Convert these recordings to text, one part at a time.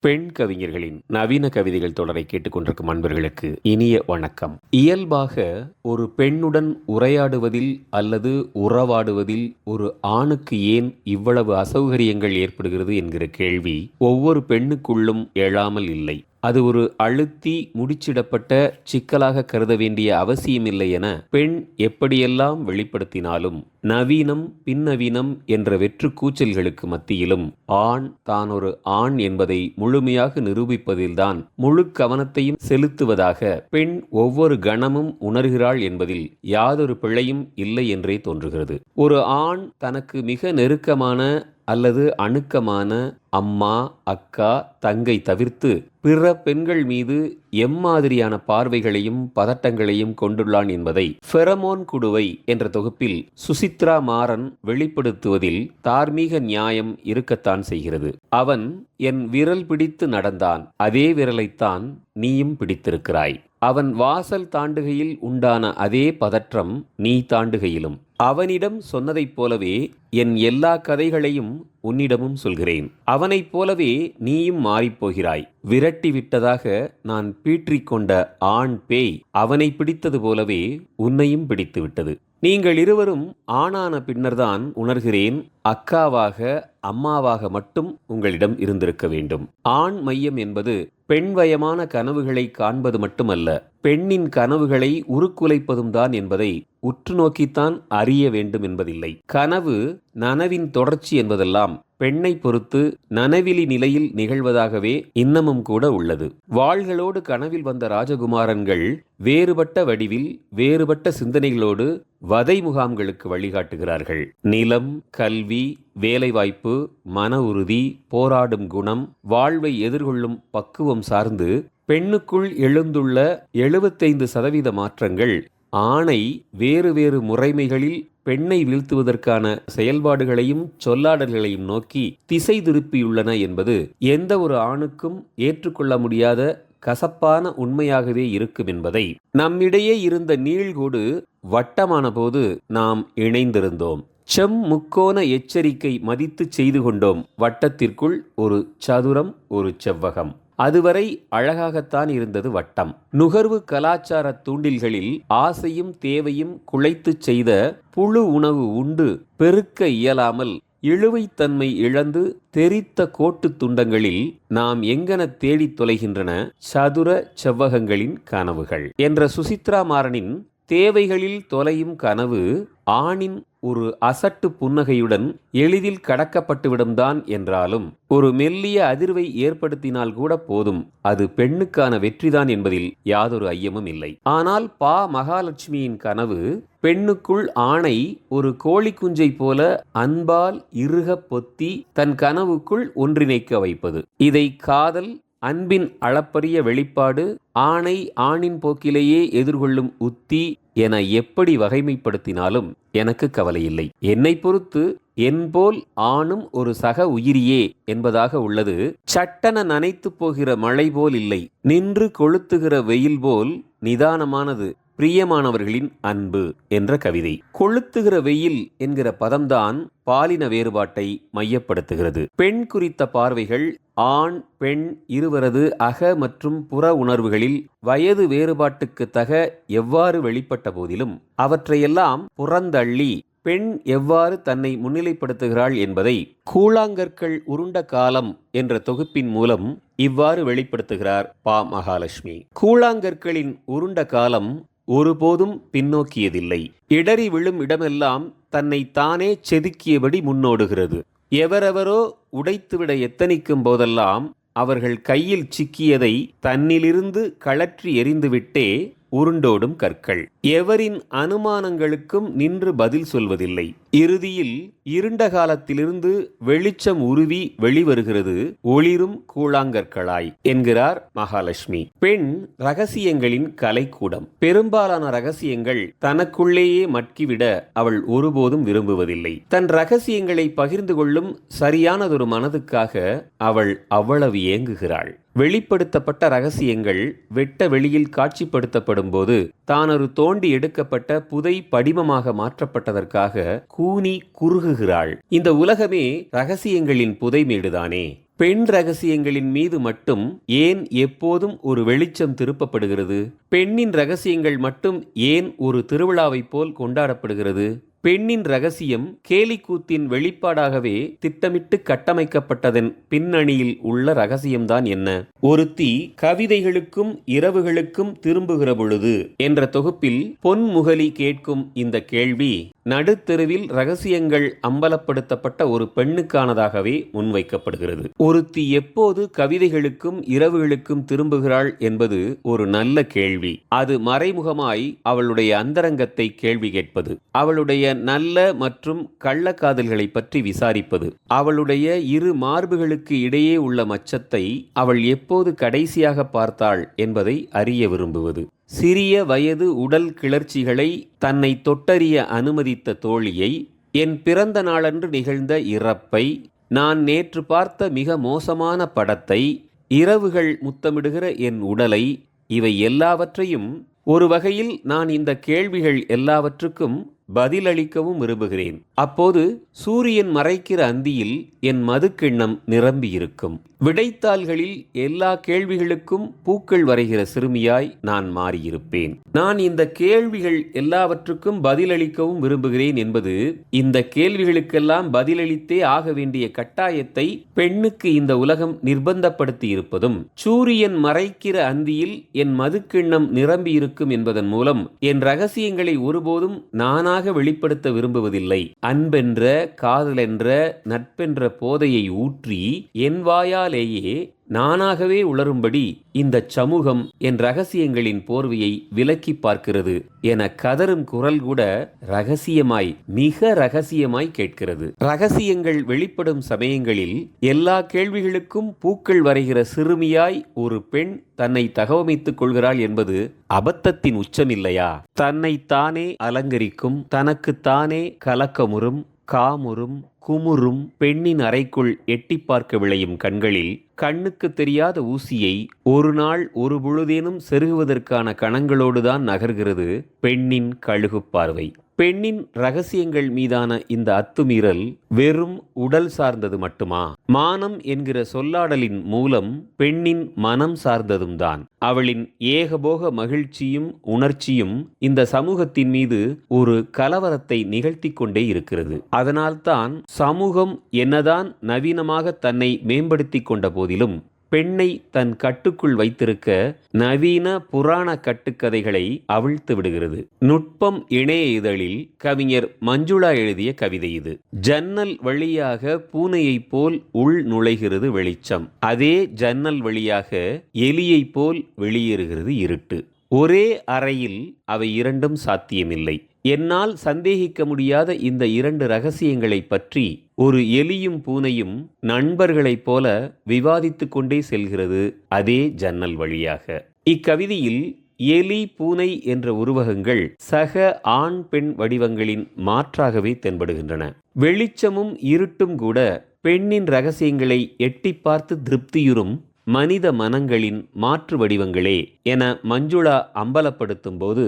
பெண் கவிஞர்களின் நவீன கவிதைகள் தொடரை கேட்டுக்கொண்டிருக்கும் அன்பர்களுக்கு இனிய வணக்கம். இயல்பாக ஒரு பெண்ணுடன் உரையாடுவதில் அல்லது உறவாடுவதில் ஒரு ஆணுக்கு ஏன் இவ்வளவு அசௌகரியங்கள் ஏற்படுகிறது என்கிற கேள்வி ஒவ்வொரு பெண்ணுக்குள்ளும் எழாமல் இல்லை. அது ஒரு அழுத்தி முடிச்சிடப்பட்ட சிக்கலாக கருத வேண்டிய அவசியமில்லை என பெண் எப்படியெல்லாம் வெளிப்படுத்தினாலும் நவீனம் பின்னவீனம் என்ற வெற்று கூச்சல்களுக்கு மத்தியிலும் ஆண் தான் ஒரு ஆண் என்பதை முழுமையாக நிரூபிப்பதில்தான் முழு கவனத்தையும் செலுத்துவதாக பெண் ஒவ்வொரு கணமும் உணர்கிறாள் என்பதில் யாதொரு பிழையும் இல்லை என்றே தோன்றுகிறது. ஒரு ஆண் தனக்கு மிக நெருக்கமான அல்லது அணுக்கமான அம்மா அக்கா தங்கை தவிர்த்து பிற பெண்கள் மீது எம்மாதிரியான பார்வைகளையும் பதட்டங்களையும் கொண்டுள்ளான் என்பதை ஃபெரமோன் குடுவை என்ற தொகுப்பில் சுசி சுசித்ரா மாறன் வெளிப்படுத்துவதில் தார்மீக நியாயம் இருக்கத்தான் செய்கிறது. அவன் என் விரல் பிடித்து நடந்தான். அதே விரலைத்தான் நீயும் பிடித்திருக்கிறாய். அவன் வாசல் தாண்டுகையில் உண்டான அதே பதற்றம் நீ தாண்டுகையிலும். அவனிடம் சொன்னதைப் போலவே என் எல்லா கதைகளையும் உன்னிடமும் சொல்கிறேன். அவனைப் போலவே நீயும் மாறிப்போகிறாய். விரட்டி விட்டதாக நான் பீற்றிக்கொண்ட ஆண் பேய் அவனை பிடித்தது போலவே உன்னையும் பிடித்து விட்டது நீங்கள் இருவரும் ஆணான பின்னர்தான் உணர்கிறேன் அக்காவாக அம்மாவாக மட்டும் உங்களிடம் இருந்திருக்க வேண்டும். ஆண் மையம் என்பது பெண்வயமான கனவுகளை காண்பது மட்டுமல்ல பெண்ணின் கனவுகளை உருக்குலைப்பதும் தான் என்பதை உற்று நோக்கித்தான் அறிய வேண்டும் என்பதில்லை. கனவு நனவின் தொடர்ச்சி என்பதெல்லாம் பெண்ணை பொறுத்து நனவிலி நிலையில் நிகழ்வதாகவே இன்னமும் கூட உள்ளது. வாள்களோடு கனவில் வந்த ராஜகுமாரன்கள் வேறுபட்ட வடிவில் வேறுபட்ட சிந்தனைகளோடு வதை முகாம்களுக்கு வழிகாட்டுகிறார்கள். நிலம் கல்வி வேலைவாய்ப்பு மன உறுதி போராடும் குணம் வாழ்வை எதிர்கொள்ளும் பக்குவம் சார்ந்து பெண்ணுக்குள் எழுந்துள்ள எழுபத்தைந்து சதவீத மாற்றங்கள் ஆணை வேறு வேறு முறைமைகளில் பெண்ணை வீழ்த்துவதற்கான செயல்பாடுகளையும் சொல்லாடல்களையும் நோக்கி திசை திருப்பியுள்ளன என்பது எந்த ஒரு ஆணுக்கும் ஏற்றுக்கொள்ள முடியாத கசப்பான உண்மையாகவே இருக்கும் என்பதை. நம்மிடையே இருந்த நீள்கோடு வட்டமான போது நாம் இணைந்திருந்தோம். செம் முக்கோண எச்சரிக்கை மதித்து செய்து கொண்டோம். வட்டத்திற்குள் ஒரு சதுரம் ஒரு செவ்வகம். அதுவரை அழகாகத்தான் இருந்தது வட்டம். நுகர்வு கலாச்சார தூண்டில்களில் ஆசையும் தேவையும் குலைத்துச் செய்த புழு உணவு உண்டு. பெருக்க இயலாமல் இழுவைத்தன்மை இழந்து தெரித்த கோட்டு துண்டங்களில் நாம் எங்கன தேடித் தொலைகின்றன சதுர செவ்வகங்களின் கனவுகள். என்ற சுசித்ரா மாறனின் தேவைகளில் தொலையும் கனவு ஆணின் ஒரு அசட்டு புன்னகையுடன் எளிதில் கடக்கப்பட்டுவிடும்தான் என்றாலும் ஒரு மெல்லிய அதிர்வை ஏற்படுத்தினால் கூட போதும். அது பெண்ணுக்கான வெற்றிதான் என்பதில் யாதொரு ஐயமும் இல்லை. ஆனால் பா. மகாலட்சுமியின் கனவு பெண்ணுக்குள் ஆணை ஒரு கோழி குஞ்சை போல அன்பால் இறுக பொத்தி தன் கனவுக்குள் ஒன்றிணைக்க வைப்பது. இதை காதல் அன்பின் அளப்பரிய வெளிப்பாடு ஆணை ஆணின் போக்கிலேயே எதிர்கொள்ளும் உத்தி என எப்படி வகைமைப்படுத்தினாலும் எனக்கு கவலையில்லை. என்னை பொறுத்து என்போல் ஆணும் ஒரு சக உயிரியே என்பதாக உள்ளது. சட்டன நனைத்து போகிற மழை போல் இல்லை. நின்று கொளுத்துகிற வெயில் போல் நிதானமானது. பிரியமானவர்களின் அன்பு என்ற கவிதை. கொளுத்துகிற வெயில் என்கிற பதம்தான் பாலின வேறுபாட்டை மையப்படுத்துகிறது. பெண் குறித்த பார்வைகள் ஆண் பெண் இருவரது அக மற்றும் புற உணர்வுகளில் வயது வேறுபாட்டுக்கு தக எவ்வாறு வெளிப்பட்ட போதிலும் அவற்றையெல்லாம் புறந்தள்ளி பெண் எவ்வாறு தன்னை முன்னிலைப்படுத்துகிறாள் என்பதை கூழாங்கற்கள் உருண்ட காலம் என்ற தொகுப்பின் மூலம் இவ்வாறு வெளிப்படுத்துகிறார் பா. மகாலட்சுமி. கூழாங்கற்களின் உருண்ட காலம் ஒருபோதும் பின்னோக்கியதில்லை. இடறி விழும் இடமெல்லாம் தன்னை தானே செதுக்கியபடி முன்னோடுகிறது. எவரெவரோ உடைத்துவிட எத்தனிக்கும் போதெல்லாம் அவர்கள் கையில் சிக்கியதை தன்னிலிருந்து கழற்றி எறிந்துவிட்டே உருண்டோடும் கற்கள். எவரின் அனுமானங்களுக்கும் நின்று பதில் சொல்வதில்லை. இறுதியில் இருண்ட காலத்திலிருந்து வெளிச்சம் உருவி வெளிவருகிறது ஒளிரும் கூழாங்கற்களாய் என்கிறார் மகாலட்சுமி. பெண் ரகசியங்களின் கலைக்கூடம். பெரும்பாலான ரகசியங்கள் தனக்குள்ளேயே மட்கிவிட அவள் ஒருபோதும் விரும்புவதில்லை. தன் ரகசியங்களை பகிர்ந்து கொள்ளும் சரியானதொரு மனதுக்காக அவள் அவ்வளவு ஏங்குகிறாள். வெளிப்படுத்தப்பட்ட ரகசியங்கள் வெட்ட வெளியில் காட்சிப்படுத்தப்படும் போது தான் ஒரு தோண்டி எடுக்கப்பட்ட புதை படிமமாக மாற்றப்பட்டதற்காக கூனி குறுகுகிறாள். இந்த உலகமே ரகசியங்களின் புதைமேடுதானே பெண் ரகசியங்களின் மீது மட்டும் ஏன் எப்போதும் ஒரு வெளிச்சம் திருப்பப்படுகிறது? பெண்ணின் ரகசியங்கள் மட்டும் ஏன் ஒரு திருவிழாவைப் போல் கொண்டாடப்படுகிறது? பெண்ணின் ரகசியம் கேலிக்கூத்தின் வெளிப்பாடாகவே திட்டமிட்டு கட்டமைக்கப்பட்டதன் பின்னணியில் உள்ள ரகசியம்தான் என்ன? ஒருத்தி கவிதைகளுக்கும் இரவுகளுக்கும் திரும்புகிற பொழுது என்ற தொகுப்பில் பொன்முகலி கேட்கும் இந்த கேள்வி நடுத்தெருவில் ரகசியங்கள் அம்பலப்படுத்தப்பட்ட ஒரு பெண்ணுக்கானதாகவே முன்வைக்கப்படுகிறது. ஒருத்தி எப்போது கவிதைகளுக்கும் இரவுகளுக்கும் திரும்புகிறாள் என்பது ஒரு நல்ல கேள்வி. அது மறைமுகமாய் அவளுடைய அந்தரங்கத்தை கேள்வி கேட்பது. அவளுடைய நல்ல மற்றும் கள்ளக்காதல்களை பற்றி விசாரிப்பது. அவளுடைய இரு மார்புகளுக்கு இடையே உள்ள மச்சத்தை அவள் எப்போது கடைசியாக பார்த்தாள் என்பதை அறிய விரும்புவது. சிறிய வயது உடல் கிளர்ச்சிகளை தன்னை தொட்டறிய அனுமதித்த தோழியை என் பிறந்த நாளன்று நிகழ்ந்த இறப்பை நான் நேற்று பார்த்த மிக மோசமான படத்தை இரவுகள் முத்தமிடுகிற என் உடலை இவை எல்லாவற்றையும் ஒரு வகையில் நான் இந்த கேள்விகள் எல்லாவற்றுக்கும் பதிலளிக்கவும் விரும்புகிறேன். அப்போது சூரியன் மறைக்கிற அந்தியில் என் மதுக்கிண்ணம் நிரம்பியிருக்கும். விடைத்தாள்களில் எல்லா கேள்விகளுக்கும் பூக்கள் வரைகிற சிறுமியாய் நான் மாறியிருப்பேன். நான் இந்த கேள்விகள் எல்லாவற்றுக்கும் பதிலளிக்கவும் விரும்புகிறேன் என்பது இந்த கேள்விகளுக்கெல்லாம் பதிலளித்தே ஆக வேண்டிய கட்டாயத்தை பெண்ணுக்கு இந்த உலகம் நிர்பந்தப்படுத்தி இருப்பதும் சூரியன் மறைக்கிற அந்தியில் என் மதுக்கிண்ணம் நிரம்பியிருக்கும் என்பதன் மூலம் என் ரகசியங்களை ஒருபோதும் நானாக வெளிப்படுத்த விரும்புவதில்லை. அன்பென்ற காதலென்ற நட்பென்ற போதையை ஊற்றி என் வாயால் வாயாலேயே நானாகவே உளரும்படி இந்த சமூகம் என் ரகசியங்களின் போர்வையை விலக்கி பார்க்கிறது என கதரும் குரல் கூட ரகசியமாய் மிக ரகசியமாய் கேட்கிறது. ரகசியங்கள் வெளிப்படும் சமயங்களில் எல்லா கேள்விகளுக்கும் பூக்கள் வரைகிற சிறுமியாய் ஒரு பெண் தன்னை தகவமைத்துக் கொள்கிறாள் என்பது அபத்தத்தின் உச்சமில்லையா? தன்னை தானே அலங்கரிக்கும் தனக்குத்தானே கலக்கமுறும் காமுறும் குமுறும் பெண்ணின் அறைக்குள் எட்டி பார்க்க விளையும் கண்களில் கண்ணுக்கு தெரியாத ஊசியை ஒரு நாள் ஒரு பொழுதேனும் செருகுவதற்கான கணங்களோடுதான் நகர்கிறது பெண்ணின் கழுகு பார்வை. பெண்ணின் ரகசியங்கள் மீதான இந்த அத்துமீறல் வெறும் உடல் சார்ந்தது மட்டுமா? மானம் என்கிற சொல்லாடலின் மூலம் பெண்ணின் மனம் சார்ந்ததும் தான். அவளின் ஏகபோக மகிழ்ச்சியும் உணர்ச்சியும் இந்த சமூகத்தின் மீது ஒரு கலவரத்தை நிகழ்த்தி கொண்டே இருக்கிறது. அதனால்தான் சமூகம் என்னதான் நவீனமாக தன்னை மேம்படுத்தி கொண்ட போதிலும் பெண்ணை தன் கட்டுக்குள் வைத்திருக்க நவீன புராண கட்டுக்கதைகளை அவிழ்த்து விடுகிறது. நுட்பம் இணைய இதழில் கவிஞர் மஞ்சுளா எழுதிய கவிதை இது. ஜன்னல் வழியாக பூனையைப் போல் உள் நுழைகிறது வெளிச்சம். அதே ஜன்னல் வழியாக எலியைப் போல் வெளியேறுகிறது இருட்டு. ஒரே அறையில் அவை இரண்டும் சாத்தியமில்லை. என்னால் சந்தேகிக்க முடியாத இந்த இரண்டு ரகசியங்களைப் பற்றி ஒரு எலியும் பூனையும் நண்பர்களைப் போல விவாதித்துக் கொண்டே செல்கிறது அதே ஜன்னல் வழியாக. இக்கவிதையில் எலி பூனை என்ற உருவகங்கள் சக ஆண் பெண் வடிவங்களின் மாற்றாகவே தென்படுகின்றன. வெளிச்சமும் இருட்டும் கூட பெண்ணின் ரகசியங்களை எட்டி பார்த்து திருப்தியுறும் மனித மனங்களின் மாற்று வடிவங்களே என மஞ்சுளா அம்பலப்படுத்தும் போது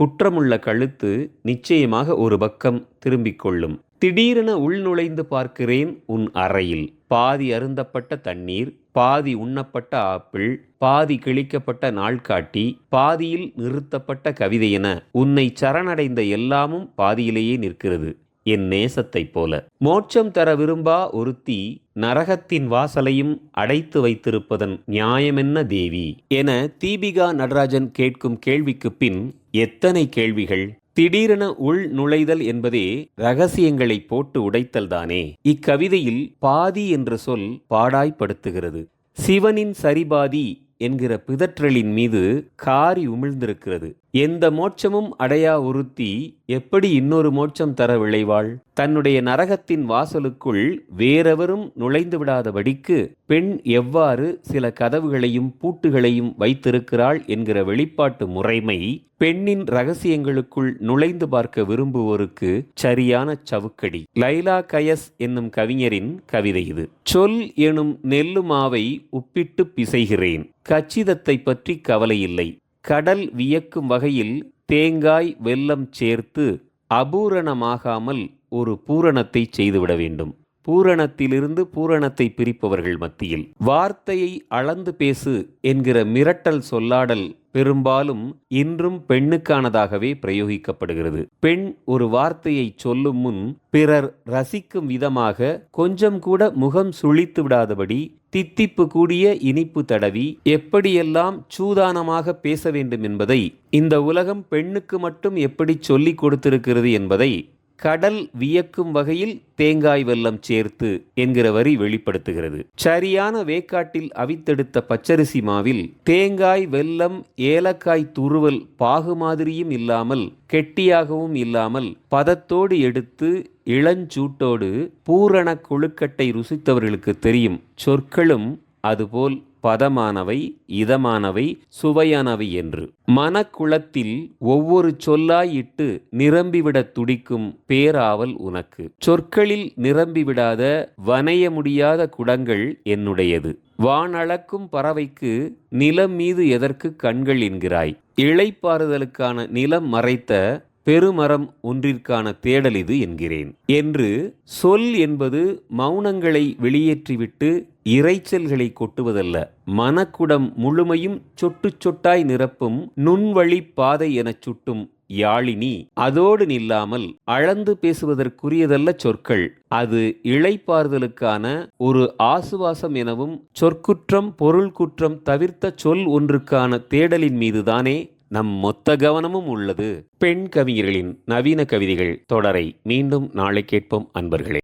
குற்றமுள்ள கழுத்து நிச்சயமாக ஒரு பக்கம் திரும்பிக் கொள்ளும். திடீரென உள்நுழைந்து பார்க்கிறேன் உன் அறையில். பாதி அருந்தப்பட்ட தண்ணீர் பாதி உண்ணப்பட்ட ஆப்பிள் பாதி கிழிக்கப்பட்ட நாள்காட்டி பாதியில் நிறுத்தப்பட்ட கவிதை என உன்னை சரணடைந்த எல்லாமும் பாதியிலேயே நிற்கிறது. என் நேசத்தைப் போல. மோட்சம் தர விரும்பா ஒருத்தி நரகத்தின் வாசலையும் அடைத்து வைத்திருப்பதன் நியாயமென்ன தேவி? என தீபிகா நடராஜன் கேட்கும் கேள்விக்கு பின் எத்தனை கேள்விகள்? திடீரென உள் நுழைதல் என்பதே ரகசியங்களை போட்டு உடைத்தல்தானே இக்கவிதையில் பாதி என்ற சொல் பாடாய்ப்படுத்துகிறது. சிவனின் சரிபாதி என்கிற பிதற்றலின் மீது காரி உமிழ்ந்திருக்கிறது. எந்த மோட்சமும் அடையா ஒருத்தி எப்படி இன்னொரு மோட்சம் தர விளைவாள் தன்னுடைய நரகத்தின் வாசலுக்குள் வேறெவரும் நுழைந்து விடாதபடிக்கு பெண் எவ்வாறு சில கதவுகளையும் பூட்டுகளையும் வைத்திருக்கிறாள் என்கிற வெளிப்பாட்டு முறைமை பெண்ணின் ரகசியங்களுக்குள் நுழைந்து பார்க்க விரும்புவோருக்கு சரியான சவுக்கடி. லைலா கயஸ் என்னும் கவிஞரின் கவிதை இது. சொல் எனும் நெல்லுமாவை உப்பிட்டு பிசைகிறேன். கச்சிதத்தை பற்றி கவலையில்லை. கடல் வியக்கும் வகையில் தேங்காய் வெல்லம் சேர்த்து அபூரணமாகாமல் ஒரு பூரணத்தை செய்துவிட வேண்டும். பூரணத்திலிருந்து பூரணத்தை பிரிப்பவர்கள் மத்தியில். வார்த்தையை அளந்து பேசு என்கிற மிரட்டல் சொல்லாடல் பெரும்பாலும் இன்றும் பெண்ணுக்கானதாகவே பிரயோகிக்கப்படுகிறது. பெண் ஒரு வார்த்தையை சொல்லும் முன் பிறர் ரசிக்கும் விதமாக கொஞ்சம் கூட முகம் சுழித்து விடாதபடி தித்திப்பு கூடிய இனிப்பு தடவி எப்படியெல்லாம் சூதானமாக பேச வேண்டும் என்பதை இந்த உலகம் பெண்ணுக்கு மட்டும் எப்படி சொல்லிக் கொடுத்திருக்கிறது என்பதை கடல் வியக்கும் வகையில் தேங்காய் வெல்லம் சேர்த்து என்கிற வரி வெளிப்படுத்துகிறது. சரியான வேக்காட்டில் அவித்தெடுத்த பச்சரிசி மாவில் தேங்காய் வெல்லம் ஏலக்காய் துருவல் பாகு மாதிரியும் இல்லாமல் கெட்டியாகவும் இல்லாமல் பதத்தோடு எடுத்து இளஞ்சூட்டோடு பூரண கொழுக்கட்டை ருசித்தவர்களுக்கு தெரியும். சொற்களும் அதுபோல் பதமானவை இதமானவை சுவையானவை என்று. மனக்குளத்தில் ஒவ்வொரு சொல்லாய் இட்டு நிரம்பிவிடத் துடிக்கும் பேராவல் உனக்கு. சொற்களில் நிரம்பிவிடாத வனைய முடியாத குடங்கள் என்னுடையது. வானளக்கும் பறவைக்கு நிலம் மீது எதற்கு கண்கள் என்கிறாய். இழைப்பாறுதலுக்கான நிலம் மறைத்த பெருமரம் ஒன்றிற்கான தேடல் இது என்கிறேன். என்று சொல் என்பது மௌனங்களை வெளியேற்றிவிட்டு இறைச்சல்களை கொட்டுவதல்ல. மனக்குடம் முழுமையும் சொட்டு சொட்டாய் நிரப்பும் நுண்வழி பாதை எனச் சுட்டும் யாழினி. அதோடு நில்லாமல் அளந்து பேசுவதற்குரியதல்ல சொற்கள். அது இழைப்பாறுதலுக்கான ஒரு ஆசுவாசம் எனவும் சொற்குற்றம் பொருள் குற்றம் தவிர்த்த சொல் ஒன்றுக்கான தேடலின் மீதுதானே நம் மொத்த கவனமும் உள்ளது. பெண் கவிஞர்களின் நவீன கவிதைகள் தொடரை மீண்டும் நாளை கேட்போம் அன்பர்களே.